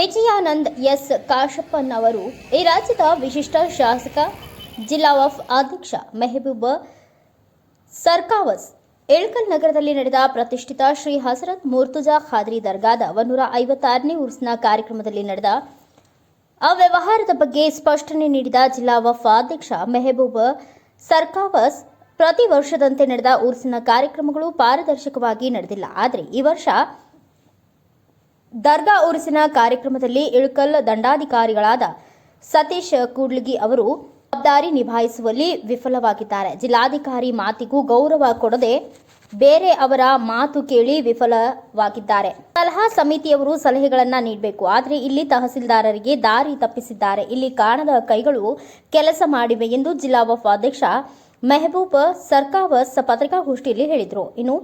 Vijayanand S. ಕಾಶಪ್ಪನ್ ಅವರು ಈ ರಾಜ್ಯದ ವಿಶಿಷ್ಟ ಶಾಸಕ, ಜಿಲ್ಲಾ ವಫ್ ಅಧ್ಯಕ್ಷ ಮೆಹಬೂಬ ಸರ್ಕಾವಸ್, ಏಳ್ಕಲ್ ನಗರದಲ್ಲಿ ನಡೆದ ಪ್ರತಿಷ್ಠಿತ ಶ್ರೀ ಹಸರತ್ ಮೂರ್ತುಜಾ ಖಾದ್ರಿ ದರ್ಗಾದ ಒಂದೂರ ಐವತ್ತಾರನೇ ಉರ್ಸ್ನ ಕಾರ್ಯಕ್ರಮದಲ್ಲಿ ನಡೆದ ಅವ್ಯವಹಾರದ ಬಗ್ಗೆ ಸ್ಪಷ್ಟನೆ ನೀಡಿದ ಜಿಲ್ಲಾ ವಫ್ ಅಧ್ಯಕ್ಷ ಮೆಹಬೂಬ ಸರ್ಕಾವಸ್, ಪ್ರತಿ ವರ್ಷದಂತೆ ನಡೆದ ಉರ್ಸಿನ ಕಾರ್ಯಕ್ರಮಗಳು ಪಾರದರ್ಶಕವಾಗಿ ನಡೆದಿಲ್ಲ. ಆದರೆ ಈ ವರ್ಷ ದರ್ಗಾ ಉರುಸಿನ ಕಾರ್ಯಕ್ರಮದಲ್ಲಿ ಇಳಕಲ್ ದಂಡಾಧಿಕಾರಿಗಳಾದ ಸತೀಶ್ ಕೂಡ್ಲಿಗಿ ಅವರು ಜವಾಬ್ದಾರಿ ನಿಭಾಯಿಸುವಲ್ಲಿ ವಿಫಲವಾಗಿದ್ದಾರೆ. ಜಿಲ್ಲಾಧಿಕಾರಿ ಮಾತಿಗೂ ಗೌರವ ಕೊಡದೆ ಬೇರೆ ಅವರ ಮಾತು ಕೇಳಿ ವಿಫಲವಾಗಿದ್ದಾರೆ. ಸಲಹಾ ಸಮಿತಿಯವರು ಸಲಹೆಗಳನ್ನ ನೀಡಬೇಕು. ಆದರೆ ಇಲ್ಲಿ ತಹಸೀಲ್ದಾರರಿಗೆ ದಾರಿ ತಪ್ಪಿಸಿದ್ದಾರೆ. ಇಲ್ಲಿ ಕಾಣದ ಕೈಗಳು ಕೆಲಸ ಮಾಡಿವೆ ಎಂದು ಜಿಲ್ಲಾ ವಫ್ ಅಧ್ಯಕ್ಷ ಮೆಹಬೂಬ್ ಸರ್ಕಾವಸ್ ಪತ್ರಿಕಾಗೋಷ್ಠಿಯಲ್ಲಿ ಹೇಳಿದರು. ಇನ್ನು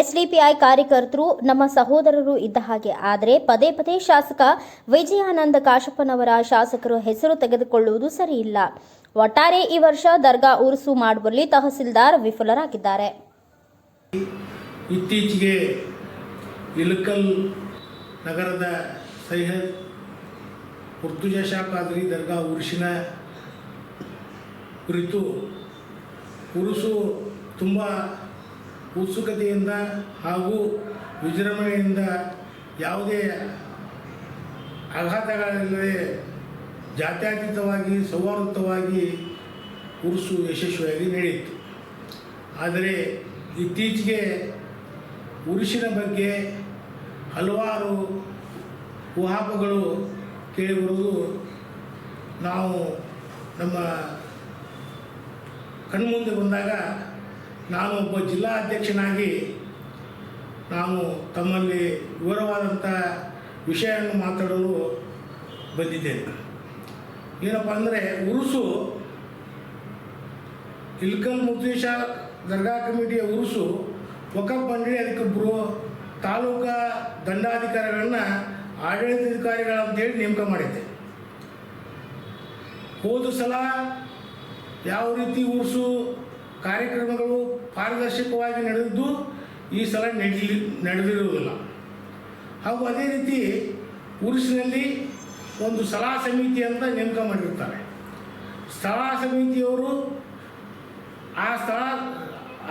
ಎಸ್ಡಿಪಿಐ ಕಾರ್ಯಕರ್ತರು ನಮ್ಮ ಸಹೋದರರು ಇದ್ದ ಹಾಗೆ. ಆದರೆ ಪದೇ ಪದೇ ಶಾಸಕ ವಿಜಯಾನಂದ ಕಾಶಪ್ಪನವರ ಶಾಸಕರು ಹೆಸರು ತೆಗೆದುಕೊಳ್ಳುವುದು ಸರಿಯಿಲ್ಲ. ಒಟ್ಟಾರೆ ಈ ವರ್ಷ ದರ್ಗಾ ಉರುಸು ಮಾಡುವಲ್ಲಿ ತಹಸೀಲ್ದಾರ್ ವಿಫಲರಾಗಿದ್ದಾರೆ. ಇತ್ತೀಚೆಗೆ ಇಲಕಲ್ ನಗರದ ಸೈಹದ್ ಉರ್ತುಜಾ ಶಾ ದರ್ಗಾ ಉರುಸಿನ ಕುರಿತು ಉರುಸು ತುಂಬ ಉತ್ಸುಕತೆಯಿಂದ ಹಾಗೂ ವಿಜೃಂಭಣೆಯಿಂದ ಯಾವುದೇ ಆಘಾತಗಳಿಲ್ಲದೆ ಜಾತ್ಯತೀತವಾಗಿ ಸೌಹಾರ್ದವಾಗಿ ಉರುಸು ಯಶಸ್ವಿಯಾಗಿ ನಡೆಯಿತು. ಆದರೆ ಇತ್ತೀಚೆಗೆ ಉರುಸಿನ ಬಗ್ಗೆ ಹಲವಾರು ಊಹಾಪಗಳು ಕೇಳಿಬರುವುದು ನಾವು ನಮ್ಮ ಕಣ್ಮುಂದೆ ಬಂದಾಗ ನಾನು ಒಬ್ಬ ಜಿಲ್ಲಾ ಅಧ್ಯಕ್ಷನಾಗಿ ನಾನು ತಮ್ಮಲ್ಲಿ ವಿವರವಾದಂಥ ವಿಷಯವನ್ನು ಮಾತಾಡಲು ಬಂದಿದ್ದೇನೆ. ಏನಪ್ಪ ಅಂದರೆ ಉರುಸು, ಇಲ್ಕಲ್ ಮುದ್ದೇಶ ದರ್ಗಾ ಕಮಿಟಿಯ ಉರುಸು ವಕಫ್ ಮಂಡಳಿ ಅದಕ್ಕೊಬ್ಬರು ತಾಲೂಕಾ ದಂಡಾಧಿಕಾರಿಗಳನ್ನ ಆಡಳಿತಾಧಿಕಾರಿಗಳಂತೇಳಿ ನೇಮಕ ಮಾಡಿದ್ದೆ. ಹೋದ ಸಲ ಯಾವ ರೀತಿ ಉರುಸು ಕಾರ್ಯಕ್ರಮಗಳು ಪಾರದರ್ಶಕವಾಗಿ ನಡೆದಿದ್ದು ಈ ಸಲ ನಡೀಲಿ, ನಡೆದಿರುವುದಿಲ್ಲ. ಹಾಗೂ ಅದೇ ರೀತಿ ಉರುಸಿನಲ್ಲಿ ಒಂದು ಸಲಹಾ ಸಮಿತಿ ಅಂತ ನೇಮಕ ಮಾಡಿರ್ತಾರೆ. ಸಲಹಾ ಸಮಿತಿಯವರು ಆ ಸ್ಥಳ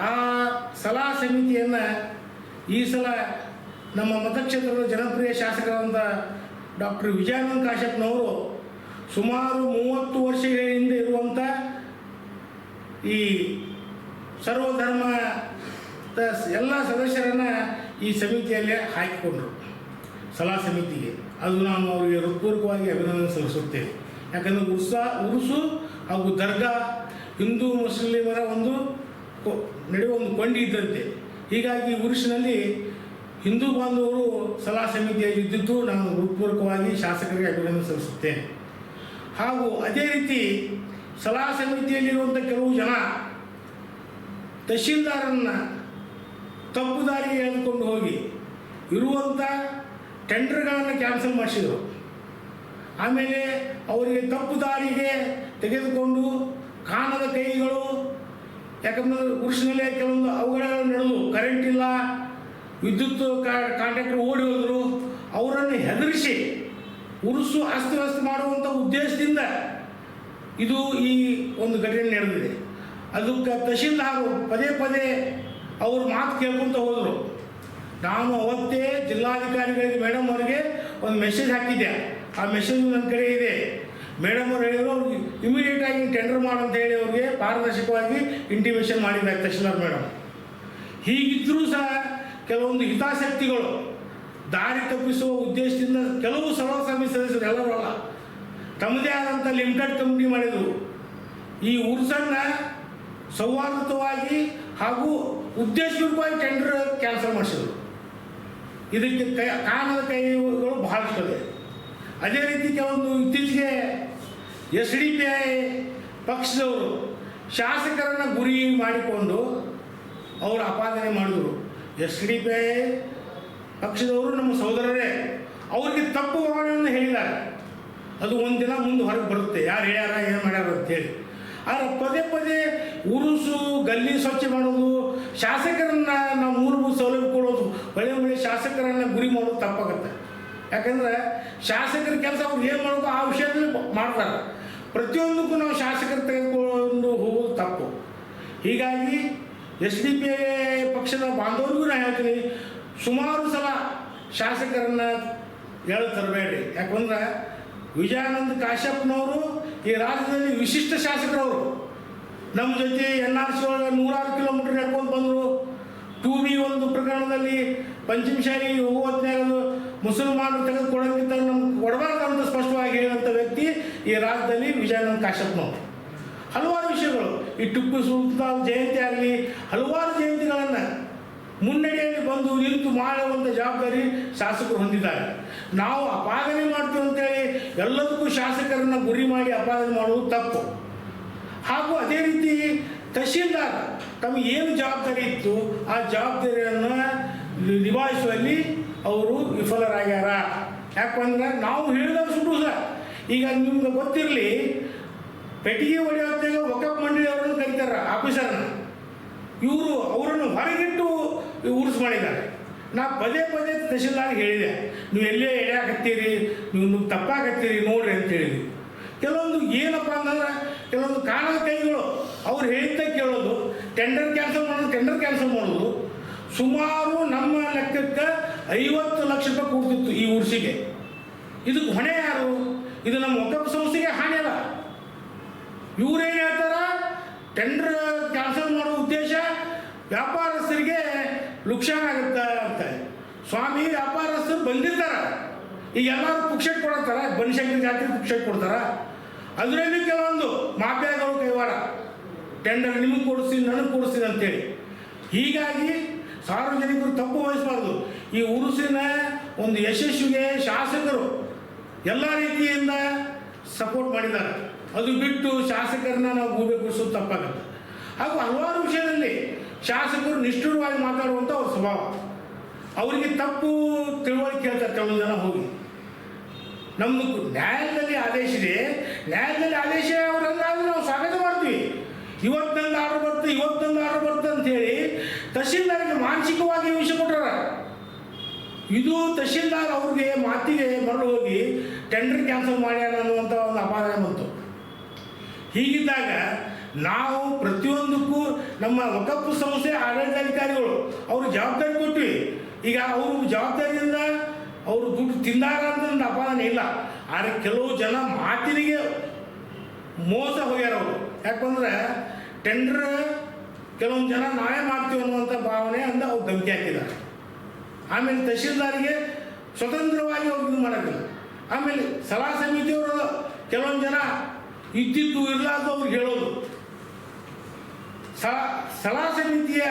ಆ ಸಲಹಾ ಸಮಿತಿಯನ್ನು ಈ ಸಲ ನಮ್ಮ ಮತಕ್ಷೇತ್ರದ ಜನಪ್ರಿಯ ಶಾಸಕರಾದಂಥ ಡಾಕ್ಟರ್ ವಿಜಯಾನಂದ ಕಾಶ್ಯಪ್ನವರು ಸುಮಾರು ಮೂವತ್ತು ವರ್ಷಗಳ ಹಿಂದೆ ಇರುವಂಥ ಈ ಸರ್ವಧರ್ಮ ಎಲ್ಲ ಸದಸ್ಯರನ್ನು ಈ ಸಮಿತಿಯಲ್ಲಿ ಹಾಕಿಕೊಂಡರು. ಸಲಹಾ ಸಮಿತಿಗೆ. ಅದು ನಾನು ಅವರಿಗೆ ಹೃತ್ಪೂರ್ವಕವಾಗಿ ಅಭಿನಂದನೆ ಸಲ್ಲಿಸುತ್ತೇನೆ. ಯಾಕಂದರೆ ಉರ್ಸಾ, ಉರುಸು ಹಾಗೂ ದರ್ಗಾ ಹಿಂದೂ ಮುಸ್ಲಿಮರ ಒಂದು ನಡೆಯುವ ಒಂದು ಕೊಂಡಿ ಇದ್ದಂತೆ. ಹೀಗಾಗಿ ಉರುಸಿನಲ್ಲಿ ಹಿಂದೂ ಬಾಂಧವರು ಸಲಹಾ ಸಮಿತಿಯಲ್ಲಿ ಇದ್ದಿದ್ದು ನಾನು ಹೃತ್ಪೂರ್ವಕವಾಗಿ ಶಾಸಕರಿಗೆ ಅಭಿನಂದನೆ ಸಲ್ಲಿಸುತ್ತೇನೆ. ಹಾಗೂ ಅದೇ ರೀತಿ ಸಲಹಾ ಸಮಿತಿಯಲ್ಲಿರುವಂಥ ಕೆಲವು ಜನ ತಹಶೀಲ್ದಾರನ್ನು ತಪ್ಪು ದಾರಿಗೆ ಎಳೆದುಕೊಂಡು ಹೋಗಿ ಇರುವಂಥ ಟೆಂಡರ್ಗಳನ್ನು ಕ್ಯಾನ್ಸಲ್ ಮಾಡಿಸಿದರು. ಆಮೇಲೆ ಅವರಿಗೆ ತಪ್ಪು ದಾರಿಗೆ ತೆಗೆದುಕೊಂಡು ಕಾಣದ ಕೈಗಳು ಯಾಕಂದ್ರೆ ಉರುಸಿನಲ್ಲೇ ಕೆಲವೊಂದು ಅವಘಡಗಳು ನಡೆದು ಕರೆಂಟ್ ಇಲ್ಲ, ವಿದ್ಯುತ್ ಕಾಂಟ್ರಾಕ್ಟರ್ ಓಡಿ ಹೋದರು, ಅವರನ್ನು ಹೆದರಿಸಿ ಉರುಸು ಅಸ್ತವ್ಯಸ್ತ ಮಾಡುವಂಥ ಉದ್ದೇಶದಿಂದ ಇದು ಈ ಒಂದು ಘಟನೆ ನಡೆದಿದೆ. ಅದಕ್ಕೆ ತಹಶೀಲ್ದಾರು ಪದೇ ಪದೇ ಅವ್ರ ಮಾತು ಕೇಳ್ಕೊಂತ ಹೋದರು. ನಾನು ಅವತ್ತೇ ಜಿಲ್ಲಾಧಿಕಾರಿಗಳಿಗೆ ಮೇಡಮ್ ಅವರಿಗೆ ಒಂದು ಮೆಸೇಜ್ ಹಾಕಿದ್ದೆ. ಆ ಮೆಸೇಜ್ ನನ್ನ ಕಡೆ ಇದೆ. ಮೇಡಮ್ ಅವ್ರು ಹೇಳಿದ್ರು ಇಮಿಡಿಯೇಟ್ ಆಗಿ ಟೆಂಡರ್ ಅಂತ ಹೇಳಿ ಅವ್ರಿಗೆ ಪಾರದರ್ಶಕವಾಗಿ ಇಂಟಿಮೇಷನ್ ಮಾಡಿದ್ದಾರೆ ತಹಶೀಲ್ದಾರ್ ಮೇಡಮ್. ಹೀಗಿದ್ದರೂ ಸಹ ಕೆಲವೊಂದು ಹಿತಾಸಕ್ತಿಗಳು ದಾರಿ ತಪ್ಪಿಸುವ ಉದ್ದೇಶದಿಂದ ಕೆಲವು ಸಲಹಾ ಸಮಿತಿ ಸದಸ್ಯರು ಎಲ್ಲರೂ ಅಲ್ಲ, ತಮ್ಮದೇ ಆದಂಥ ಲಿಮಿಟೆಡ್ ಕಂಪ್ನಿ ಮಾಡಿದರು. ಈ ಉರ್ಸನ್ನ ಸೌಹಾರ್ದವಾಗಿ ಹಾಗೂ ಉದ್ದೇಶಪೂರ್ವಕವಾಗಿ ಟೆಂಡರ್ ಕ್ಯಾನ್ಸಲ್ ಮಾಡಿಸಿದರು. ಇದಕ್ಕೆ ಕೈ ಕಾಣದ ಕೈಗಳು ಬಹಳಷ್ಟಿದೆ ಅದೇ ರೀತಿ ಕೆಲವೊಂದು ಇತ್ತೀಚೆಗೆ ಎಸ್ ಡಿ ಪಿ ಐ ಪಕ್ಷದವರು ಶಾಸಕರನ್ನು ಗುರಿ ಮಾಡಿಕೊಂಡು ಅವರು ಅಪಾದನೆ ಮಾಡಿದರು. ಎಸ್ ಡಿ ಪಿ ಐ ಪಕ್ಷದವರು ನಮ್ಮ ಸಹೋದರರೇ, ಅವರಿಗೆ ತಪ್ಪು ವರ್ಣನೆಯನ್ನು ಹೇಳಿದ್ದಾರೆ. ಅದು ದಿನ ಮುಂದೆ ಹೊರಗೆ ಬರುತ್ತೆ. ಯಾರು ಹೇಳ್ಯಾರ, ಏನು ಮಾಡ್ಯಾರ ಅಂತೇಳಿ ಆದರೆ ಪದೇ ಪದೇ ಉರುಸು, ಗಲ್ಲಿ ಸ್ವಚ್ಛ ಮಾಡೋದು ಶಾಸಕರನ್ನ ನಾವು ಮೂಲಭೂತ ಸೌಲಭ್ಯ ಕೊಡೋದು, ಒಳ್ಳೆ ಒಳ್ಳೆ ಶಾಸಕರನ್ನ ಗುರಿ ಮಾಡೋದು ತಪ್ಪಾಗುತ್ತೆ. ಯಾಕಂದ್ರೆ ಶಾಸಕರ ಕೆಲಸ ಅವ್ರು ಏನು ಮಾಡೋದು ಆ ವಿಷಯದಲ್ಲಿ ಮಾಡ್ತಾರೆ. ಪ್ರತಿಯೊಂದಕ್ಕೂ ನಾವು ಶಾಸಕರು ತೆಗೆದುಕೊಂಡು ಹೋಗೋದು ತಪ್ಪು. ಹೀಗಾಗಿ ಎಸ್ ಡಿ ಪಿ ಪಕ್ಷದ ಬಾಂಧವರಿಗೂ ನಾನು ಹೇಳ್ತೀನಿ, ಸುಮಾರು ಸಲ ಶಾಸಕರನ್ನು ಹೇಳಿ ತರಬೇಡಿ. ಯಾಕಂದ್ರೆ ವಿಜಯಾನಂದ ಕಾಶ್ಯಪ್ನವರು ಈ ರಾಜ್ಯದಲ್ಲಿ ವಿಶಿಷ್ಟ ಶಾಸಕರವರು. ನಮ್ಮ ಜೊತೆ ಎನ್ ಆರ್ ಸಿ ಒಳಗೆ ನೂರಾರು ಕಿಲೋಮೀಟರ್ ನಡ್ಕೊಂಡು ಬಂದರು. ಟು ಬಿ ಒಂದು ಪ್ರಕರಣದಲ್ಲಿ ಪಂಚಮಶಾಲಿ ಹೋಗುವತ್ನಾಗ ಮುಸಲ್ಮಾನರು ತೆಗೆದುಕೊಳ್ಳೋಕ್ಕಿಂತ ನಮ್ಗೆ ಕೊಡಬಾರ್ದು ಅಂತ ಸ್ಪಷ್ಟವಾಗಿ ಹೇಳಿದಂಥ ವ್ಯಕ್ತಿ ಈ ರಾಜ್ಯದಲ್ಲಿ ವಿಜಯಾನಂದ ಕಾಶ್ಯಪ್ನವರು ಹಲವಾರು ವಿಷಯಗಳು. ಈ ಟಿಪ್ಪು ಸುಲ್ತಾನ್ ಜಯಂತಿ ಆಗಲಿ, ಹಲವಾರು ಜಯಂತಿಗಳನ್ನು ಮುನ್ನಡೆಯಲ್ಲಿ ಬಂದು ನಿಂತು ಮಾಡುವಂಥ ಜವಾಬ್ದಾರಿ ಶಾಸಕರು ಹೊಂದಿದ್ದಾರೆ. ನಾವು ಅಪಾದನೆ ಮಾಡ್ತೀವಿ ಅಂತೇಳಿ ಎಲ್ಲದಕ್ಕೂ ಶಾಸಕರನ್ನು ಗುರಿ ಮಾಡಿ ಅಪಾದನೆ ಮಾಡುವುದು ತಪ್ಪು. ಹಾಗೂ ಅದೇ ರೀತಿ ತಹಶೀಲ್ದಾರ್ ತಮಗೆ ಏನು ಜವಾಬ್ದಾರಿ ಇತ್ತು, ಆ ಜವಾಬ್ದಾರಿಯನ್ನು ನಿಭಾಯಿಸುವಲ್ಲಿ ಅವರು ವಿಫಲರಾಗ್ಯಾರ. ಯಾಕಂದ್ರೆ ನಾವು ಹೇಳಿದಾಗ ಸುಟ್ಟು ಸರ್. ಈಗ ನಿಮ್ಗೆ ಗೊತ್ತಿರಲಿ, ಪೆಟ್ಟಿಗೆ ಒಡೆಯೋದಾಗ ವಕಫ್ ಮಂಡಳಿ ಅವರನ್ನು ಕರೀತಾರೆ ಆಫೀಸರ್ನ ಇವರು ಅವರನ್ನು ಹೊರಗಿಟ್ಟು ಉರ್ಸ್ ಮಾಡಿದ್ದಾರೆ. ನಾ ಪದೇ ಪದೇ ತಹಶೀಲ್ದಾರ್ಗೆ ಹೇಳಿದೆ, ನೀವು ಎಲ್ಲೇ ಎಳೆಯಾಕತ್ತೀರಿ ನೀವು ನೀವು ತಪ್ಪಾಕತ್ತೀರಿ ನೋಡ್ರಿ ಅಂತ ಹೇಳಿದ್ವಿ ಕೆಲವೊಂದು ಏನಪ್ಪ ಅಂತಂದ್ರೆ, ಕೆಲವೊಂದು ಕಾಣದ ಕೈಗಳು ಅವ್ರು ಹೇಳಿದ್ದ ಕೇಳೋದು ಟೆಂಡರ್ ಕ್ಯಾನ್ಸಲ್ ಮಾಡೋದು ಟೆಂಡರ್ ಕ್ಯಾನ್ಸಲ್ ಮಾಡೋದು. ಸುಮಾರು ನಮ್ಮ ಲೆಕ್ಕಕ್ಕೆ ಐವತ್ತು ಲಕ್ಷ ರೂಪಾಯಿ ಕೊಡ್ತಿತ್ತು ಈ ಉರ್ಸಿಗೆ ಇದಕ್ಕೆ ಹೊಣೆ ಯಾರು? ಇದು ನಮ್ಮ ಒಕ್ಕಪ್ಪ ಸಂಸ್ಥೆಗೆ ಹಾನಿ ಅಲ್ಲ. ಇವ್ರೇನು ಹೇಳ್ತಾರ? ಟೆಂಡರ್ ಕ್ಯಾನ್ಸಲ್ ಮಾಡೋ ಉದ್ದೇಶ ವ್ಯಾಪಾರಸ್ಥರಿಗೆ ಲುಕ್ಷಾನ್ ಆಗುತ್ತ ಅಂತ ಸ್ವಾಮಿ ವ್ಯಾಪಾರಸ್ಥರು ಬಂದಿರ್ತಾರ. ಈಗ ಎಲ್ಲರೂ ಪುಕ್ಷಕ್ಕೆ ಕೊಡತ್ತಾರ ಬನಶಂಕರ ಜಾತ್ರೆ ಪುಕ್ಷಕ್ಕೆ ಕೊಡ್ತಾರ. ಅದರಲ್ಲಿ ಕೆಲವೊಂದು ಮಾಫಿಯಾಗಳು ಕೈವಾಡ. ಟೆಂಡರ್ ನಿಮಗೆ ಕೊಡಿಸ್ತೀನಿ ನನಗೆ ಕೊಡಿಸ್ತೀನಿ ಅಂತೇಳಿ ಹೀಗಾಗಿ ಸಾರ್ವಜನಿಕರು ತಪ್ಪು ವಹಿಸಬಾರ್ದು. ಈ ಉರುಸಿನ ಒಂದು ಯಶಸ್ವಿಗೆ ಶಾಸಕರು ಎಲ್ಲ ರೀತಿಯಿಂದ ಸಪೋರ್ಟ್ ಮಾಡಿದ್ದಾರೆ. ಅದು ಬಿಟ್ಟು ಶಾಸಕರನ್ನ ನಾವು ಗೂಬೆ ಕೂಡಿಸೋದು ತಪ್ಪಾಗುತ್ತೆ. ಹಾಗೂ ಹಲವಾರು ವಿಷಯದಲ್ಲಿ ಶಾಸಕರು ನಿಷ್ಠುರವಾಗಿ ಮಾತಾಡುವಂಥ ಅವ್ರ ಸ್ವಭಾವ. ಅವರಿಗೆ ತಪ್ಪು ತಿಳುವಳಿಕೆ ಹೇಳ್ತಾರೆ ಕೆಲವು ಜನ ಹೋಗಿ. ನಮ್ಮದು ನ್ಯಾಯಾಲಯದಲ್ಲಿ ಆದೇಶ ಇದೆ. ನ್ಯಾಯಾಲಯದಲ್ಲಿ ಆದೇಶ ಅವರಂಗಾದ್ರೆ ನಾವು ಸ್ವಾಗತ ಮಾಡ್ತೀವಿ. ಇವತ್ತೊಂದು ಆರ್ಡರ್ ಬರ್ತದೆ ಇವತ್ತೊಂದು ಆರ್ಡರ್ ಅಂತ ಅಂತೇಳಿ ತಹಶೀಲ್ದಾರ್ಗೆ ಮಾನಸಿಕವಾಗಿ ವಿಷಯ ಕೊಟ್ಟಾರ ಇದು ತಹಶೀಲ್ದಾರ್ ಅವ್ರಿಗೆ ಮಾತಿಗೆ ಮರಳು ಹೋಗಿ ಟೆಂಡರ್ ಕ್ಯಾನ್ಸಲ್ ಮಾಡ್ಯಾರ ಅನ್ನುವಂಥ ಒಂದು ಅಪಾಯ ಬಂತು. ಹೀಗಿದ್ದಾಗ ನಾವು ಪ್ರತಿಯೊಂದಕ್ಕೂ ನಮ್ಮ ವಕಫ್ ಸಂಸ್ಥೆ ಆಡಳಿತಾಧಿಕಾರಿಗಳು, ಅವರು ಜವಾಬ್ದಾರಿ ಕೊಟ್ವಿ. ಈಗ ಅವರು ಜವಾಬ್ದಾರಿಯಿಂದ ಅವರು ದುಡ್ಡು ತಿಂದಾರ ಅಂತ ಅಪಾದನೆ ಇಲ್ಲ. ಆದರೆ ಕೆಲವು ಜನ ಮಾತಿನಿಗೆ ಮೋಸ ಹೋಗ್ಯಾರ ಅವರು. ಯಾಕಂದ್ರೆ ಟೆಂಡರ್ ಕೆಲವೊಂದು ಜನ ನಾವೇ ಮಾಡ್ತೀವಿ ಅನ್ನುವಂಥ ಭಾವನೆ ಅಂತ ಅವ್ರು ಧಮಕಿ ಹಾಕಿದ್ದಾರೆ. ಆಮೇಲೆ ತಹಶೀಲ್ದಾರಿಗೆ ಸ್ವತಂತ್ರವಾಗಿ ಅವ್ರು ಇದು ಮಾಡೋದಿಲ್ಲ. ಆಮೇಲೆ ಸಲಹಾ ಸಮಿತಿಯವರು ಕೆಲವೊಂದು ಜನ ಇದ್ದಿದ್ದು ಇರಲಾರ್ದು ಅವ್ರಿಗೆ ಹೇಳೋದು. ಸಲ ಸಲಹಾ ಸಮಿತಿಯ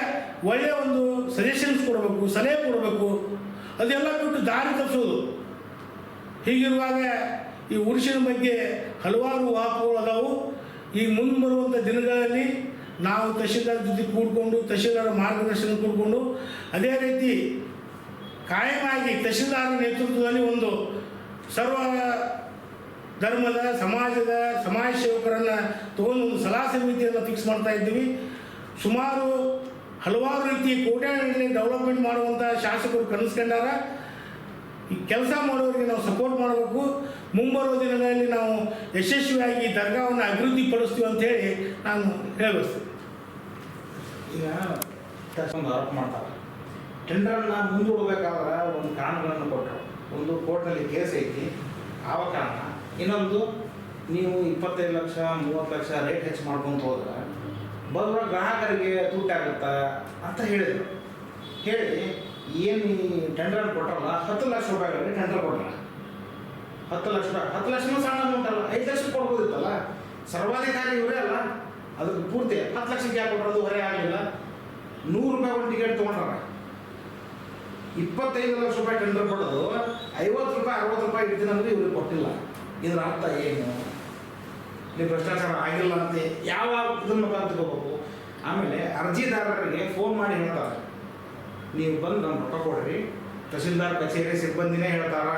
ಒಳ್ಳೆಯ ಒಂದು ಸಜೆಷನ್ಸ್ ಕೊಡಬೇಕು, ಸಲಹೆ ಕೊಡಬೇಕು. ಅದೆಲ್ಲ ಬಿಟ್ಟು ದಾರಿ ತಪ್ಪಿಸೋದು. ಹೀಗಿರುವಾಗ ಈ ಉರುಷನ ಬಗ್ಗೆ ಹಲವಾರು ವಾಪುಗಳು ಅದಾವು. ಈ ಮುಂದೆ ಬರುವಂಥ ದಿನಗಳಲ್ಲಿ ನಾವು ತಹಶೀಲ್ದಾರ್ ಜೊತೆ ಕೂಡ್ಕೊಂಡು, ತಹಶೀಲ್ದಾರ್ ಮಾರ್ಗದರ್ಶನ ಕೂಡ್ಕೊಂಡು, ಅದೇ ರೀತಿ ಕಾಯಮಾಗಿ ತಹಶೀಲ್ದಾರ್ ನೇತೃತ್ವದಲ್ಲಿ ಒಂದು ಸರ್ವ ಧರ್ಮದ, ಸಮಾಜದ, ಸಮಾಜ ಸೇವಕರನ್ನು ತಗೊಂಡು ಒಂದು ಸಲಹಾ ಸಮಿತಿಯನ್ನು ಫಿಕ್ಸ್ ಮಾಡ್ತಾ ಇದ್ದೀವಿ. ಸುಮಾರು ಹಲವಾರು ರೀತಿ ಕೋಟ್ಯಾಗಟ್ಟಲೆ ಡೆವಲಪ್ಮೆಂಟ್ ಮಾಡುವಂಥ ಶಾಸಕರು ಕನಸ್ಕೊಂಡಾರ. ಈ ಕೆಲಸ ಮಾಡೋರಿಗೆ ನಾವು ಸಪೋರ್ಟ್ ಮಾಡಬೇಕು. ಮುಂಬರುವ ದಿನಗಳಲ್ಲಿ ನಾವು ಯಶಸ್ವಿಯಾಗಿ ದರ್ಗಾವನ್ನು ಅಭಿವೃದ್ಧಿ ಪಡಿಸ್ತೀವಿ ಅಂತ ಹೇಳಿ ನಾನು ಹೇಳಬಯಸ್ತೀನಿ. ಒಂದು ಆರೋಪ ಮಾಡ್ತಾರೆ. ಟೆಂಡರ್ನ ಮುಂದೂಡಬೇಕಾದ್ರೆ ಒಂದು ಕಾರಣಗಳನ್ನು ಕೊಟ್ಟರು. ಒಂದು ಕೋರ್ಟ್ನಲ್ಲಿ ಕೇಸ್ ಐತಿ. ಆವ ಕಾರಣ? ಇನ್ನೊಂದು, ನೀವು ಇಪ್ಪತ್ತೈದು ಲಕ್ಷ, ಮೂವತ್ತು ಲಕ್ಷ ರೇಟ್ ಹೆಚ್ಚು ಮಾಡ್ಕೊಂತ ಹೋದ್ರೆ ಬರುವ ಗ್ರಾಹಕರಿಗೆ ದುಡ್ಡಾಗುತ್ತಾ ಅಂತ ಹೇಳಿದರು. ಹೇಳಿ, ಏನು ಟೆಂಡರ್ ಕೊಟ್ಟಲ್ಲ ಹತ್ತು ಲಕ್ಷ ರೂಪಾಯಿಗಳಿಗೆ ಟೆಂಡರ್ ಕೊಟ್ಟಲ್ಲ ಹತ್ತು ಲಕ್ಷ ರೂಪಾಯಿ, ಹತ್ತು ಲಕ್ಷನೂ ಸಣ್ಣ ಉಂಟಲ್ಲ, ಐದು ಲಕ್ಷ ಕೊಡ್ಬೋದಿತ್ತಲ್ಲ? ಸರ್ವಾಧಿಕಾರಿ ಇವರೇ ಅಲ್ಲ ಅದಕ್ಕೆ ಪೂರ್ತಿ ಹತ್ತು ಲಕ್ಷಕ್ಕೆ ಯಾಕೆ ಕೊಟ್ಟರು ಅದು ಹೊರೆ ಆಗಲಿಲ್ಲ. ನೂರು ರೂಪಾಯಿ ಒಂದು ಟಿಕೆಟ್ ತೊಗೊಂಡ್ರ ಇಪ್ಪತ್ತೈದು ಲಕ್ಷ ರೂಪಾಯಿ ಟೆಂಡರ್ ಕೊಡೋದು, ಐವತ್ತು ರೂಪಾಯಿ, ಅರವತ್ತು ರೂಪಾಯಿ ಇಡ್ತೀನಂದ್ರೆ ಇವ್ರಿಗೆ ಕೊಟ್ಟಿಲ್ಲ. ಇದರ ಅರ್ಥ ಏನು? ನೀವು ಭ್ರಷ್ಟಾಚಾರ ಆಗಿಲ್ಲ ಅಂತ ಯಾವ ಇದನ್ನ ಮುಖಾಂತರ ತಗೋಬೇಕು ಆಮೇಲೆ ಅರ್ಜಿದಾರರಿಗೆ ಫೋನ್ ಮಾಡಿ ಹೇಳ್ತಾರೆ. ನೀವು ಬಂದು ನಮ್ಮ ರೊಕ್ಕ ಕೊಡ್ರಿ. ತಹಸೀಲ್ದಾರ್ ಕಚೇರಿ ಸಿಬ್ಬಂದಿನೇ ಹೇಳ್ತಾರ.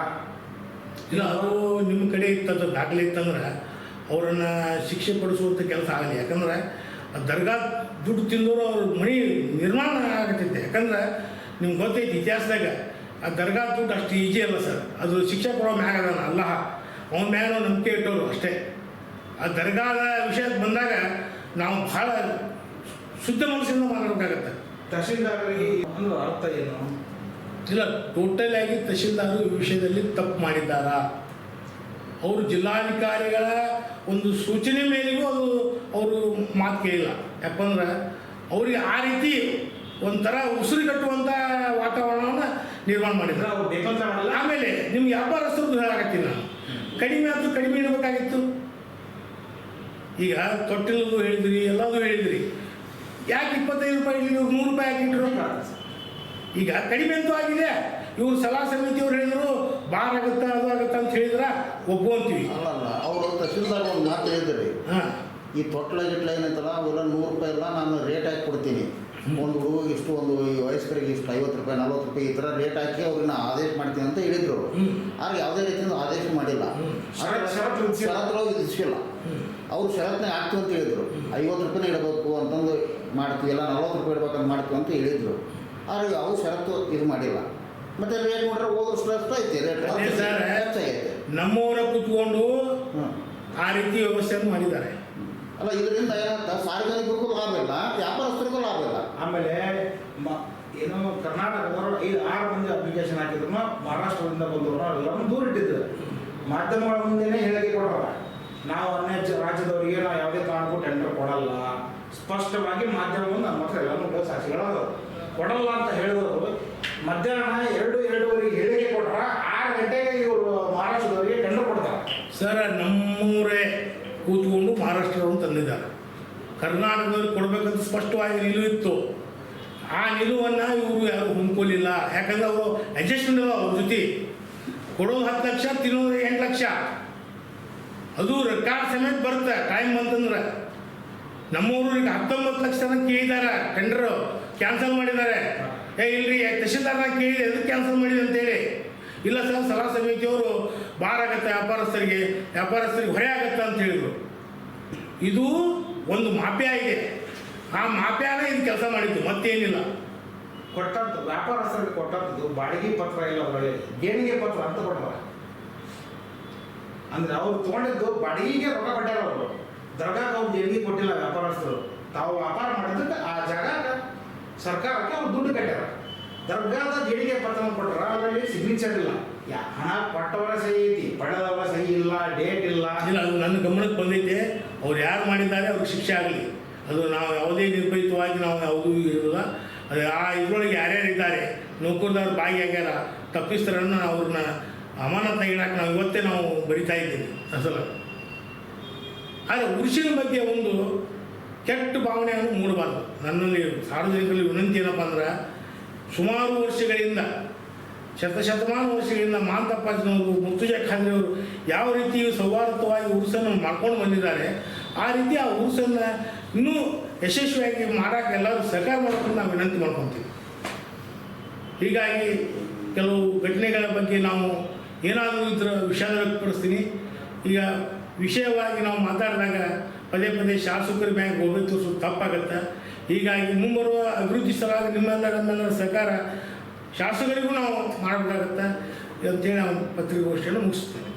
ಇಲ್ಲ, ಅವರು ನಿಮ್ಮ ಕಡೆ ಇತ್ತಂತ ದಾಖಲೆ ಇತ್ತಂದ್ರೆ ಅವರನ್ನು ಶಿಕ್ಷೆ ಪಡಿಸುವಂಥ ಕೆಲಸ ಆಗಲಿ. ಯಾಕಂದ್ರೆ ದರ್ಗಾ ದುಡ್ಡು ತಿಂದವರು ಅವ್ರ ಮನೆ ನಿರ್ಮಾಣ ಆಗತ್ತೈತೆ ಯಾಕಂದ್ರೆ ನಿಮ್ಗೆ ಗೊತ್ತೈತಿ ಇತಿಹಾಸದಾಗ ಆ ದರ್ಗಾ ದುಡ್ಡು ಅಷ್ಟು ಈಜಿ ಅಲ್ಲ ಸರ್. ಅದು ಶಿಕ್ಷೆ ಕೊಡೋ ಮ್ಯಾಗ ಅಲ್ಲ ಅವನ ಮ್ಯಾಗ ನಂಬಿಕೆ ಇಟ್ಟವರು ಅಷ್ಟೇ. ಆ ದರ್ಗಾದ ವಿಷಯಕ್ಕೆ ಬಂದಾಗ ನಾವು ಬಹಳ ಶುದ್ಧ ಮನಸ್ಸಿಂದ ಮಾತಾಡಬೇಕಾಗತ್ತೆ. ತಹಶೀಲ್ದಾರರಿಗೆ ಒಂದು ಅರ್ಥ ಏನು? ಇಲ್ಲ ಟೋಟಲ್ ಆಗಿ ತಹಶೀಲ್ದಾರರು ಈ ವಿಷಯದಲ್ಲಿ ತಪ್ಪು ಮಾಡಿದ್ದಾರ? ಅವರು ಜಿಲ್ಲಾಧಿಕಾರಿಗಳ ಒಂದು ಸೂಚನೆ ಮೇಲೆಗೂ ಅದು ಅವರು ಮಾತು ಕೇಳಿಲ್ಲ. ಯಾಕಂದ್ರೆ ಅವರಿಗೆ ಆ ರೀತಿ ಒಂಥರ ಉಸಿರು ಕಟ್ಟುವಂಥ ವಾತಾವರಣವನ್ನು ನಿರ್ಮಾಣ ಮಾಡಿದ್ರು. ಅವ್ರು ಬೇಕಂತ ಮಾಡಲ್ಲ. ಆಮೇಲೆ ನಿಮ್ಗೆ ವ್ಯಾಪಾರಸ್ಥರು ಹೇಳಾಕತ್ತೀನಿ ನಾನು ಕಡಿಮೆ ಆದರೂ ಕಡಿಮೆ ಇಡಬೇಕಾಗಿತ್ತು. ಈಗ ತೊಟ್ಟಿಲದು ಹೇಳಿದ್ರಿ ಎಲ್ಲದೂ ಹೇಳಿದ್ರಿ. ಯಾಕೆ ಇಪ್ಪತ್ತೈದು ರೂಪಾಯಿ ಇಲ್ಲಿ ಇವ್ರು ನೂರು ರೂಪಾಯಿ ಹಾಕಿಟ್ರು ಈಗ ಕಡಿಮೆ ಅಂತೂ ಆಗಿದೆ ಇವರು ಸಲಹಾ ಸಮಿತಿಯವ್ರು ಹೇಳಿದ್ರು ಬಾರ್ ಆಗುತ್ತಾ ಅದು ಆಗುತ್ತಾ ಅಂತ ಹೇಳಿದ್ರ ಒಪ್ಕೊಂತೀವಿ ಅಲ್ಲಲ್ಲ ಅವರು ತಹಶೀಲ್ದಾರ್ ಒಂದು ಮಾತು ಹೇಳಿದ್ರಿ. ಹಾಂ. ಈ ತೊಟ್ಲ ಗಿಟ್ಲ ಏನಂತಲ್ಲ ಅವೆಲ್ಲ ನೂರು ರೂಪಾಯಿ ಎಲ್ಲ ನಾನು ರೇಟ್ ಹಾಕಿ ಕೊಡ್ತೀನಿ. ಒಂದು ಹುಡುಗಿಗೆ ಇಷ್ಟು ಒಂದು ಈ ವಯಸ್ಕರಿಗೆ ಇಷ್ಟು ಐವತ್ತು ರೂಪಾಯಿ ನಲ್ವತ್ತು ರೂಪಾಯಿ ಈ ಥರ ರೇಟ್ ಹಾಕಿ ಅವ್ರನ್ನ ಆದೇಶ ಮಾಡ್ತೀನಿ ಅಂತ ಹೇಳಿದ್ರು. ಆದರೆ ಯಾವುದೇ ರೀತಿಯಿಂದ ಆದೇಶ ಮಾಡಿಲ್ಲ. ವಿಧಿಸಿಲ್ಲ. ಅವ್ರು ಷರತ್ನಾಗ ಆಗ್ತೀವಿ ಅಂತ ಹೇಳಿದರು. ಐವತ್ತು ರೂಪಾಯಿ ಇಡಬೇಕು ಅಂತಂದು ಮಾಡ್ತೀವಿ ಎಲ್ಲ ನಲ್ವತ್ತು ರೂಪಾಯಿ ಇಡ್ಬೇಕಂತ ಮಾಡ್ತೀವಿ ಅಂತ ಹೇಳಿದರು. ಆದರೆ ಅವು ಷರತ್ತು ಇದು ಮಾಡಿಲ್ಲ. ಮತ್ತೆ ರೇಟ್ ನೋಡ್ರೆ ಹೋದ್ರು ಅಷ್ಟು ಐತಿ ರೇಟ್. ಹೆಚ್ಚಾಗೈತೆ ನಮ್ಮವರ ಕೂತ್ಕೊಂಡು ಆ ರೀತಿ ವ್ಯವಸ್ಥೆಯನ್ನು ಮಾಡಿದ್ದಾರೆ. ಅಲ್ಲ ಇದರಿಂದ ಏನಂತ ಸಾರ್ವಜನಿಕರಿಗೂ ಲಾಭ ಇಲ್ಲ ವ್ಯಾಪಾರಸ್ಥರಿಗೂ ಲಾಭ ಇಲ್ಲ. ಆಮೇಲೆ ಮ- ಏನು ಕರ್ನಾಟಕದವರು ಐದು ಆರು ಮಂದಿ ಅಪ್ಲಿಕೇಶನ್ ಹಾಕಿದ್ರು ಮಹಾರಾಷ್ಟ್ರದಿಂದ ಬಂದವರು ಎಲ್ಲರನ್ನು ದೂರ ಇಟ್ಟಿದ್ರು ಮಾಧ್ಯಮಗಳ ಮುಂದೆನೇ ಹೇಳಿಕೆ ಕೊಡೋರ ನಾವು ಅನ್ಯ ರಾಜ್ಯದವರಿಗೆ ನಾವು ಯಾವುದೇ ಕಾರಣಕ್ಕೂ ಟೆಂಡರ್ ಕೊಡಲ್ಲ. ಸ್ಪಷ್ಟವಾಗಿ ಮಾಧ್ಯಮ ಮುಂದೆ ನಮ್ಮ ಹತ್ರ ಎಲ್ಲರೂ ಸಾಕ್ಷಿಗಳಾದವು ಕೊಡಲ್ಲ ಅಂತ ಹೇಳಿದವರು ಮಧ್ಯಾಹ್ನ ಎರಡು ಎರಡೂವರೆಗೆ ಹೇಳಿಕೆ ಕೊಟ್ರ ಆರು ಗಂಟೆಗೆ ಇವರು ಮಹಾರಾಷ್ಟ್ರದವರಿಗೆ ಟೆಂಡರ್ ಕೊಡ್ತಾರೆ. ಸರ್, ನಮ್ಮೂರೇ ಕೂತ್ಕೊಂಡು ಮಹಾರಾಷ್ಟ್ರವನ್ನು ತಂದಿದ್ದಾರೆ. ಕರ್ನಾಟಕದಲ್ಲಿ ಕೊಡಬೇಕಂತ ಸ್ಪಷ್ಟವಾಗಿ ನಿಲುವಿತ್ತು ಆ ನಿಲುವನ್ನು ಇವರು ಯಾರು ಹೊಂದ್ಕೊಳ್ಳಿಲ್ಲ ಯಾಕಂದ್ರೆ ಅವರು ಅಡ್ಜಸ್ಟ್ಮೆಂಟ್ ಅವ್ರ ಜೊತೆ. ಕೊಡೋದು ಹತ್ತು ಲಕ್ಷ, ತಿನ್ನೋದು ಎಂಟು ಲಕ್ಷ. ಅದು ರೆಕಾರ್ಡ್ ಸಮೇತ ಬರುತ್ತೆ ಟೈಮ್ ಬಂತಂದ್ರೆ. ನಮ್ಮೂರು ಈಗ ಹತ್ತೊಂಬತ್ತು ಲಕ್ಷ ಜನ ಕೇಳಿದ್ದಾರೆ ಟೆಂಡರು ಕ್ಯಾನ್ಸಲ್ ಮಾಡಿದ್ದಾರೆ ಏ, ಇಲ್ರಿ ತಹಶೀಲ್ದಾರ್ನ ಕೇಳಿದೆ ಎದಕ್ಕೆ ಕ್ಯಾನ್ಸಲ್ ಮಾಡಿದೆ ಅಂತೇಳಿ. ಇಲ್ಲ ಸರ್, ಸಲಹಾ ಸಮಿತಿಯವರು ಭಾರ ಆಗತ್ತೆ ವ್ಯಾಪಾರಸ್ಥರಿಗೆ ವ್ಯಾಪಾರಸ್ಥರಿಗೆ ಹೊರೆ ಆಗತ್ತೆ ಅಂತ ಹೇಳಿದರು. ಇದು ಒಂದು ಮಾಫಿಯಾ ಇದೆ. ಆ ಮಾಫಿಯಾನೇ ಇದು ಕೆಲಸ ಮಾಡಿದ್ದು, ಮತ್ತೇನಿಲ್ಲ. ಕೊಟ್ಟಂತ ವ್ಯಾಪಾರಸ್ಥರಿಗೆ ಕೊಟ್ಟಂಥದ್ದು ಬಾಡಿಗೆ ಪತ್ರ ಇಲ್ಲ ಅದರಲ್ಲಿ ದೇಣಿಗೆ ಪತ್ರ ಅಂತ ಕೊಟ್ಟರ ಅಂದ್ರೆ ಅವ್ರು ತಗೊಂಡಿದ್ದು ಬಾಡಿಗೆಗೆ ರೊಕ್ಕ ಕೊಟ್ಟಾರ ಅವರು. ದರ್ಗಾಗ ಅವ್ರು ಎಲ್ಲಿ ಕೊಟ್ಟಿಲ್ಲ ವ್ಯಾಪಾರಸ್ಥರು. ತಾವು ವ್ಯಾಪಾರ ಮಾಡಿದ್ದಕ್ಕೆ ಆ ಜಾಗ ಸರ್ಕಾರಕ್ಕೆ ಅವ್ರು ದುಡ್ಡು ಕಟ್ಟಾರ ದರ್ಗಾದ ದೇಣಿಗೆ ಪತ್ರ ಕೊಟ್ಟರ ಅದರಲ್ಲಿ ಸಿಗ್ನೇಚರ್ ಇಲ್ಲ. ಹಣ ಕೊಟ್ಟವರ ಸಹಿ ಐತಿ, ಪಡೆದವರ ಸಹಿ ಇಲ್ಲ ಡೇಟ್ ಇಲ್ಲ. ಇಲ್ಲ, ಅದು ನನ್ನ ಗಮನಕ್ಕೆ ಬಂದೈತೆ. ಅವ್ರು ಯಾರು ಮಾಡಿದ್ದಾರೆ ಅವ್ರಿಗೆ ಶಿಕ್ಷೆ ಆಗಲಿ. ಅದು ನಾವು ಯಾವುದೇ ನಿರ್ಭಯಿತವಾಗಿ ನಾವು ಯಾವುದೂ ಇರೋದಿಲ್ಲ. ಅದು, ಆ ಇದ್ರೊಳಗೆ ಯಾರ್ಯಾರು ಇದ್ದಾರೆ ನೌಕರದವ್ರು ಭಾಗಿಯಾಗ್ಯಾರ ತಪ್ಪಿಸ್ತರನ್ನು ಅವ್ರನ್ನ ಅಮಾನತ ಇಡಕ್ಕೆ ನಾವು ಇವತ್ತೇ ನಾವು ಬರಿತಾ ಇದ್ದೀವಿ. ಅಸಲ. ಆದರೆ ಉರುಷಿನ ಬಗ್ಗೆ ಒಂದು ಕೆಟ್ಟ ಭಾವನೆಯನ್ನು ಮೂಡಬಾರ್ದು. ನನ್ನಲ್ಲಿ, ಸಾರ್ವಜನಿಕರಲ್ಲಿ ವಿನಂತಿ ಏನಪ್ಪ ಅಂದ್ರೆ, ಸುಮಾರು ವರ್ಷಗಳಿಂದ ಶತಶತಮಾನ ವರ್ಷಗಳಿಂದ ಮಾಂತಪ್ಪಾಜಿನವರು ಮುತ್ತುಜ ಖಾದ್ರಿಯವರು ಯಾವ ರೀತಿ ಸೌಹಾರ್ದವಾಗಿ ಉರುಸನ್ನು ಮಾಡ್ಕೊಂಡು ಬಂದಿದ್ದಾರೆ, ಆ ರೀತಿ ಆ ಉರುಸನ್ನು ಇನ್ನೂ ಯಶಸ್ವಿಯಾಗಿ ಮಾಡೋಕೆ ಎಲ್ಲರೂ ಸಹಕಾರ ಮಾಡ್ಕೊಂಡು ನಾವು ವಿನಂತಿ ಮಾಡ್ಕೊತೀವಿ ಹೀಗಾಗಿ ಕೆಲವು ಘಟನೆಗಳ ಬಗ್ಗೆ ನಾವು ಏನಾದರೂ ಇದರ ವಿಷಾದ ವ್ಯಕ್ತಪಡಿಸ್ತೀನಿ ಈಗ ವಿಷಯವಾಗಿ ನಾವು ಮಾತಾಡಿದಾಗ ಪದೇ ಪದೇ ಶಾಸಕರು ಬ್ಯಾಂಕ್ ಹೋಗಿ ತೋರಿಸೋದು ತಪ್ಪಾಗತ್ತೆ. ಹೀಗಾಗಿ ಮುಂಬರುವ ಅಭಿವೃದ್ಧಿ ಸಲುವಾಗಿ ನಿಮ್ಮೆಲ್ಲರ ಸರ್ಕಾರ ಶಾಸಕರಿಗೂ ನಾವು ಮಾಡಬೇಕಾಗತ್ತೆ. ಅಂತೇಳಿ ನಾವು ಪತ್ರಿಕಾಗೋಷ್ಠಿಯನ್ನು ಮುಗಿಸ್ತೇವೆ